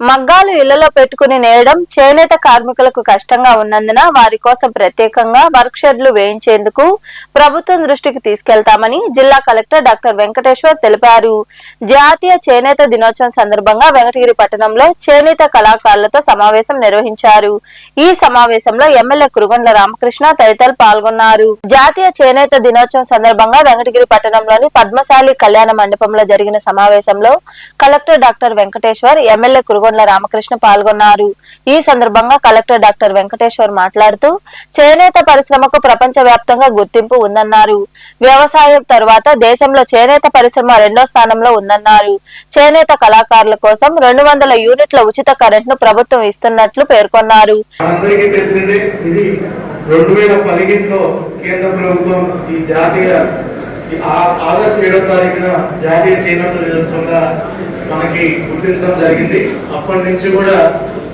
మగ్గాలు ఇళ్ళలో పెట్టుకుని నేయడం చేనేత కార్మికులకు కష్టంగా ఉన్నందున వారి కోసం ప్రత్యేకంగా వర్క్ షెడ్లు వేయించేందుకు ప్రభుత్వం దృష్టికి తీసుకెళ్తామని జిల్లా కలెక్టర్ డాక్టర్ వెంకటేశ్వర్ తెలిపారు. జాతీయ చేనేత దినోత్సవం సందర్భంగా వెంకటగిరి పట్టణంలో చేనేత కళాకారులతో సమావేశం నిర్వహించారు. ఈ సమావేశంలో ఎమ్మెల్యే కురుగొండ్ల రామకృష్ణ తదితరులు పాల్గొన్నారు. జాతీయ చేనేత దినోత్సవం సందర్భంగా వెంకటగిరి పట్టణంలోని పద్మశాలి కళ్యాణ మండపంలో జరిగిన సమావేశంలో collector doctor Venkateshwar MLA Kurugondla Ramakrishna పాల్గొన్నారు. ఈ సందర్భంగా కలెక్టర్ డాక్టర్ వెంకటేశ్వర్ మాట్లాడుతూ చేనేత పరిశ్రమకు ప్రపంచవ్యాప్తంగా గుర్తింపు ఉందన్నారు. వ్యవసాయం తర్వాత దేశంలో చేనేత పరిశ్రమ రెండో స్థానంలో ఉందన్నారు. చేనేత కళాకారుల కోసం రెండు వందల యూనిట్ల ఉచిత కరెంట్ను ప్రభుత్వం ఇస్తున్నట్లు పేర్కొన్నారు. రెండు వేల పదిహేనులో కేంద్ర ప్రభుత్వం ఈ జాతీయ ఆగస్టు ఏడో తారీఖున జాతీయ చేనేత దినోత్సవంగా మనకి గుర్తించడం జరిగింది. అప్పటి నుంచి కూడా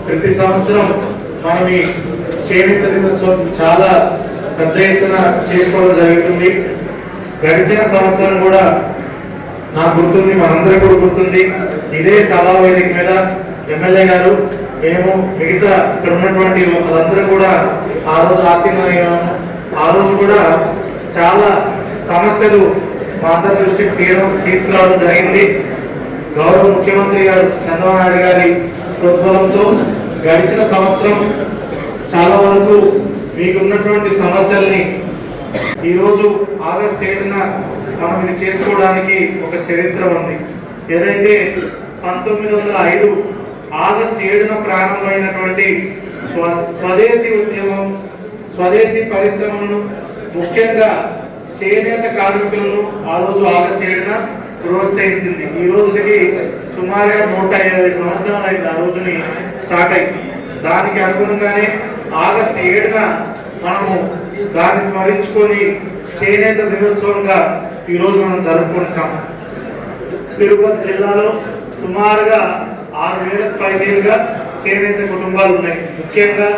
ప్రతి సంవత్సరం మనం ఈ చేనేత దినోత్సవం చాలా పెద్ద ఎత్తున చేసుకోవడం జరుగుతుంది. గడిచిన సంవత్సరం కూడా నాకు గుర్తుంది మనందరికీ కూడా గుర్తుంది. ఇదే సభా వేదిక మీద ఎమ్మెల్యే గారు మేము మిగతా ఇక్కడ ఉన్నటువంటి వాళ్ళందరూ కూడా ఆ రోజు ఆసీనమయ్యాము ఆ రోజు కూడా చాలా సమస్యలు మా అందరి దృష్టికి తీయడం తీసుకురావడం జరిగింది. గౌరవ ముఖ్యమంత్రి గారు చంద్రబాబు నాయుడు గారి ప్రోద్బలంతో గడిచిన సంవత్సరం చాలా వరకు మీకున్నటువంటి సమస్యల్ని ఈరోజు ఆగస్ట్ ఏడున మనం ఇది చేసుకోవడానికి ఒక చరిత్ర ఉంది. ఏదైతే పంతొమ్మిది వందల ఐదు ఆగస్ట్ ఏడున ప్రారంభమైనటువంటి స్వ స్వదేశీ ఉద్యమం స్వదేశీ పరిశ్రమలను ముఖ్యంగా చేనేత కార్మికులను ఆ రోజు ఆగస్ట్ ఏడున ప్రోత్సహించింది. ఈ రోజుకి సుమారుగా నూట ఇరవై సంవత్సరాలు అయింది ఆ రోజుని స్టార్ట్ అయింది దానికి అనుగుణంగానే ఆగస్ట్ ఏడున మనము దాన్ని స్మరించుకొని చేనేత దినోత్సవంగా ఈరోజు మనం జరుపుకుంటున్నాం. తిరుపతి జిల్లాలో సుమారుగా ఆరు వేలకు పైచేలుగా చేనేత కుటుంబాలు ఉన్నాయి. ముఖ్యంగా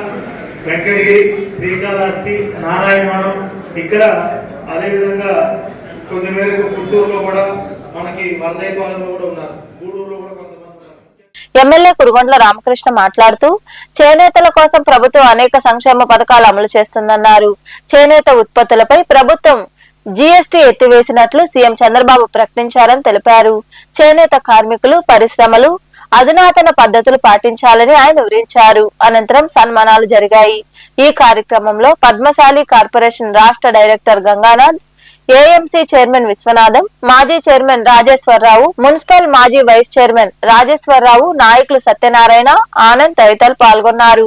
వెంకటగిరి శ్రీకాళహస్తి నారాయణవనం. ఇక్కడ అదేవిధంగా కొద్ది మేరకు పుత్తూరులో కూడా మనకి వరదైపాలెంలో కూడా ఉన్నారు. గూడూరులో కూడా కొంతమంది ఎమ్మెల్యే కురుగొండ్ల రామకృష్ణ మాట్లాడుతూ చేనేతల కోసం ప్రభుత్వం అనేక సంక్షేమ పథకాలు అమలు చేస్తుందన్నారు. చేనేత ఉత్పత్తులపై ప్రభుత్వం జీఎస్టీ ఎత్తివేసినట్లు సీఎం చంద్రబాబు ప్రకటించారని తెలిపారు. చేనేత కార్మికులు పరిశ్రమలు అధునాతన పద్ధతులు పాటించాలని ఆయన వివరించారు. అనంతరం సన్మానాలు జరిగాయి. ఈ కార్యక్రమంలో పద్మశాలి కార్పొరేషన్ రాష్ట్ర director Ganganath AMC chairman Vishwanatham మాజీ చైర్మన్ రాజేశ్వరరావు మున్సిపల్ మాజీ వైస్ చైర్మన్ రాజేశ్వరరావు నాయకులు సత్యనారాయణ ఆనంద్ తదితరులు పాల్గొన్నారు.